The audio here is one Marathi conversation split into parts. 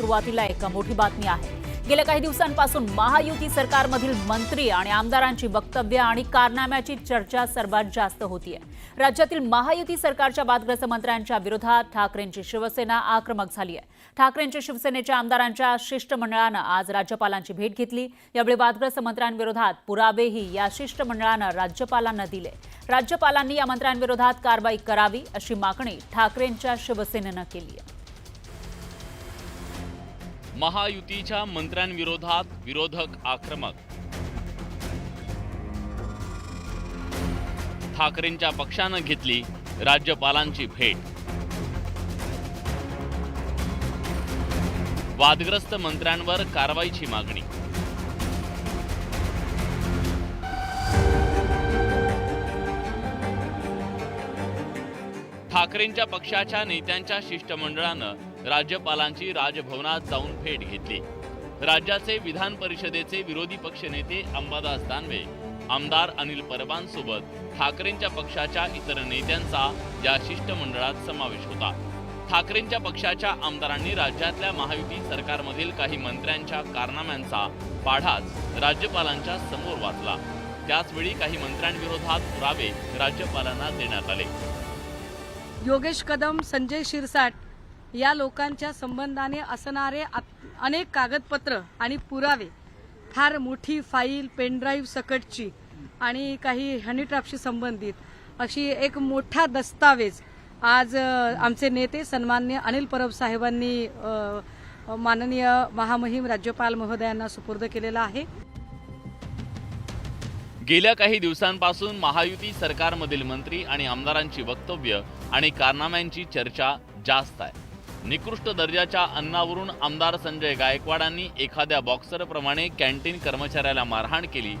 सुरुवातीला एक मोठी बातमी आहे. गेल्या काही दिवसांपासून महायुती सरकारमधील मंत्री आणि आमदारांची वक्तव्य आणि कारनाम्याची चर्चा सर्वात जास्त होतीये. राज्यातील महायुती सरकारच्या वादग्रस्त मंत्र्यांच्या विरोधात ठाकरेंची शिवसेना आक्रमक झाली आहे ठाकरेंच्या शिवसेनेच्या आमदारांच्या शिष्टमंडळानं आज राज्यपालांची भेट घेतली. यावेळी वादग्रस्त मंत्र्यांविरोधात पुरावेही या शिष्टमंडळानं राज्यपालांना दिले. राज्यपालांनी या मंत्र्यांविरोधात कारवाई करावी अशी मागणी ठाकरेंच्या शिवसेनेनं केली आहे महायुतीच्या मंत्र्यांविरोधात विरोधक आक्रमक. ठाकरेंच्या पक्षानं घेतली राज्यपालांची भेट. वादग्रस्त मंत्र्यांवर कारवाईची मागणी. ठाकरेंच्या पक्षाच्या नेत्यांच्या शिष्टमंडळानं राज्यपालांची राजभवनात जाऊन भेट घेतली. राज्याचे विधान परिषदेचे विरोधी पक्षनेते अंबादास दानवे आमदार अनिल परबांसोबत ठाकरेंच्या पक्षाच्या इतर नेत्यांचा या शिष्टमंडळात समावेश होता. ठाकरेंच्या पक्षाच्या आमदारांनी राज्यातल्या महायुती सरकारमधील काही मंत्र्यांच्या कारनाम्यांचा पाढाच राज्यपालांच्या समोर वाचला. त्याचवेळी काही मंत्र्यांविरोधात पुरावे राज्यपालांना देण्यात आले. योगेश कदम संजय शिरसाट या लोकांच्या संबंधाने असणारे अनेक कागदपत्र आणि पुरावे. फार मोठी फाईल पेनड्राईव्ह सकटची आणि काही हनीट्रॅपशी संबंधित. अशी एक मोठा दस्तावेज आज आमचे नेते सन्मान्य अनिल परब साहेबांनी माननीय महामहिम राज्यपाल महोदयांना सुपूर्द केलेला आहे. गेल्या काही दिवसांपासून महायुती सरकारमधील मंत्री आणि आमदारांची वक्तव्य आणि कारनाम्यांची चर्चा जास्त आहे. निकृष्ट दर्जाच्या अन्नावरून आमदार संजय गायकवाडांनी एखाद्या बॉक्सरप्रमाणे कॅन्टीन कर्मचाऱ्याला मारहाण केली.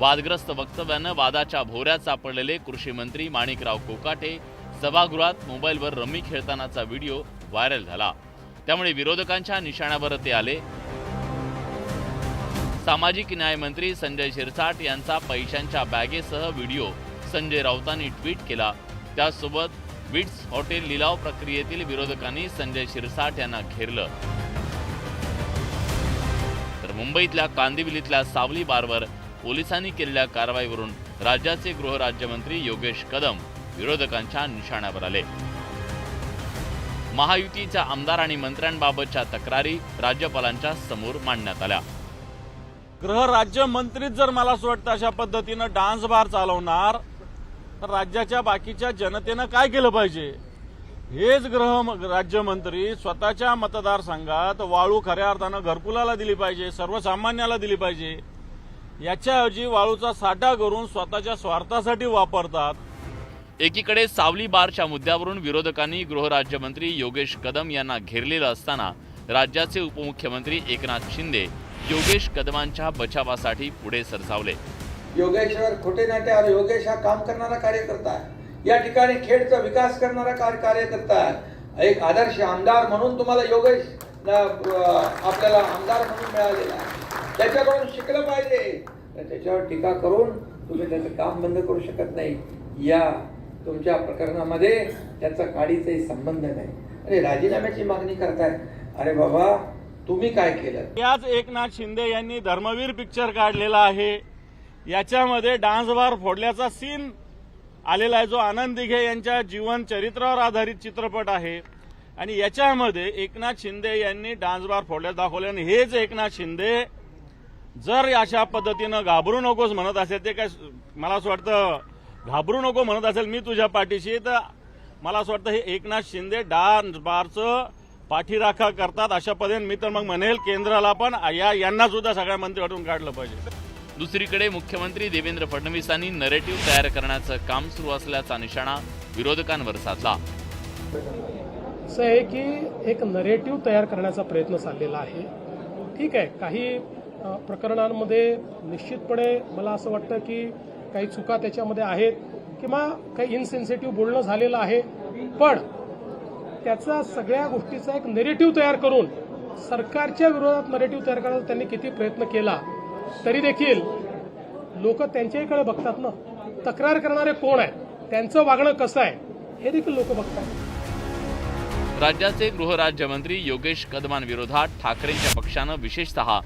वादग्रस्त वक्तव्यानं वादाच्या भोऱ्यात सापडलेले कृषी मंत्री माणिकराव कोकाटे सभागृहात मोबाईलवर रमी खेळतानाचा व्हिडिओ व्हायरल झाला. त्यामुळे विरोधकांच्या निशाण्यावर ते आले. सामाजिक न्याय मंत्री संजय शिरसाट यांचा पैशांच्या बॅगेसह व्हिडिओ संजय राऊतांनी ट्विट केला. त्यासोबत विट्स हॉटेल लिलाव प्रक्रियेतील विरोधकांनी संजय शिरसाट यांना घेरलं. तर मुंबईतल्या कांदिवलीतल्या सावली बारवर पोलिसांनी केलेल्या कारवाईवरून राज्याचे गृहराज्यमंत्री योगेश कदम विरोधकांच्या निशाण्यावर आले. महायुतीच्या आमदार आणि मंत्र्यांबाबतच्या तक्रारी राज्यपालांच्या समोर मांडण्यात आल्या. गृहराज्यमंत्रीच जर मला असं वाटतं अशा पद्धतीनं डान्स बार चालवणार तर राज्याच्या बाकीच्या जनतेनं काय केलं पाहिजे? हेच गृह राज्यमंत्री स्वतःच्या मतदारसंघात वाळू खऱ्या अर्थानं घरकुलाला दिली पाहिजे सर्वसामान्याला दिली पाहिजे. याच्याऐवजी वाळूचा साठा करून स्वतःच्या स्वार्थासाठी वापरतात. एकीकडे सावली बारच्या मुद्द्यावरून विरोधकांनी गृहराज्यमंत्री योगेश कदम यांना घेरलेलं असताना राज्याचे उपमुख्यमंत्री एकनाथ शिंदे योगेश कदमांच्या बचावासाठी पुढे सरसावले. योगेश्वर खोटे नाटे आणि योगेश हा काम करणारा कार्यकर्ता आहे. या ठिकाणी खेडचा विकास करणारा कार्य कार्यकर्ता आहे. एक आदर्श आमदार म्हणून तुम्हाला योगेश आपल्याला आमदार म्हणून मिळालेला आहे. त्याच्याकडून शिकलं पाहिजे. तर त्याच्यावर टीका करून तुम्ही त्याचं काम बंद करू शकत नाही. या तुमच्या प्रकरणामध्ये त्याचा काडीचाही संबंध नाही. अरे राजीनाम्याची मागणी करताय. अरे बाबा तुम्ही काय केलं? याच एकनाथ शिंदे यांनी धर्मवीर पिक्चर काढलेला आहे. याच्यामध्ये डान्स बार फोडल्याचा सीन आलेला आहे जो आनंद दिघे यांच्या जीवन चरित्रावर आधारित चित्रपट आहे. आणि याच्यामध्ये एकनाथ शिंदे यांनी डान्स बार दाखवले. आणि हेच एकनाथ शिंदे जर अशा पद्धतीनं घाबरू नकोस म्हणत असेल ते काय मला असं वाटतं घाबरू नको म्हणत असेल मी तुझ्या पाठीशी तर मला असं वाटतं हे एकनाथ शिंदे डान्स बारचं पाठीराखा करतात अशा पद्धतीने. मी तर मग म्हणेल केंद्राला पण या यांना सुद्धा सगळ्या वाटून काढलं पाहिजे. दुसरीकडे मुख्यमंत्री देवेंद्र फडणवीसांनी नरेटिव्ह तयार करण्याचं काम सुरू असल्याचा निशाणा विरोधकांवर साधला. असं आहे की एक नरेटिव्ह तयार करण्याचा प्रयत्न चाललेला आहे. ठीक आहे काही प्रकरणांमध्ये निश्चितपणे मला असं वाटतं की काही चुका त्याच्यामध्ये आहेत किंवा काही इनसेन्सिटिव्ह बोलणं झालेलं आहे. पण त्याचा सगळ्या गोष्टीचा एक नेरेटिव्ह तयार करून सरकारच्या विरोधात नरेटिव्ह तयार करण्याचा त्यांनी किती प्रयत्न केला तरी देखील लोक त्यांच्याकडे बघतात ना. तक्रार करणारे कोण आहेत? त्यांचं वागणं कसं आहे? हे देखील लोक बघतात. राज्याचे गृहराज्यमंत्री योगेश कदमांविरोधात ठाकरेंच्या पक्षानं विशेषतः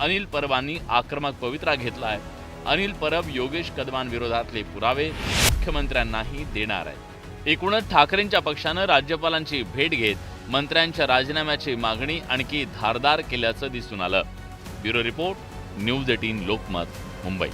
अनिल परबांनी आक्रमक पवित्रा घेतला आहे अनिल परब योगेश कदमांविरोधातले पुरावे मुख्यमंत्र्यांनाही देणार आहे एकूणच ठाकरेंच्या पक्षानं राज्यपालांची भेट घेत मंत्र्यांच्या राजीनाम्याची मागणी आणखी धारदार केल्याचं दिसून आलं. Bureau report news eighteen Lokmat Mumbai.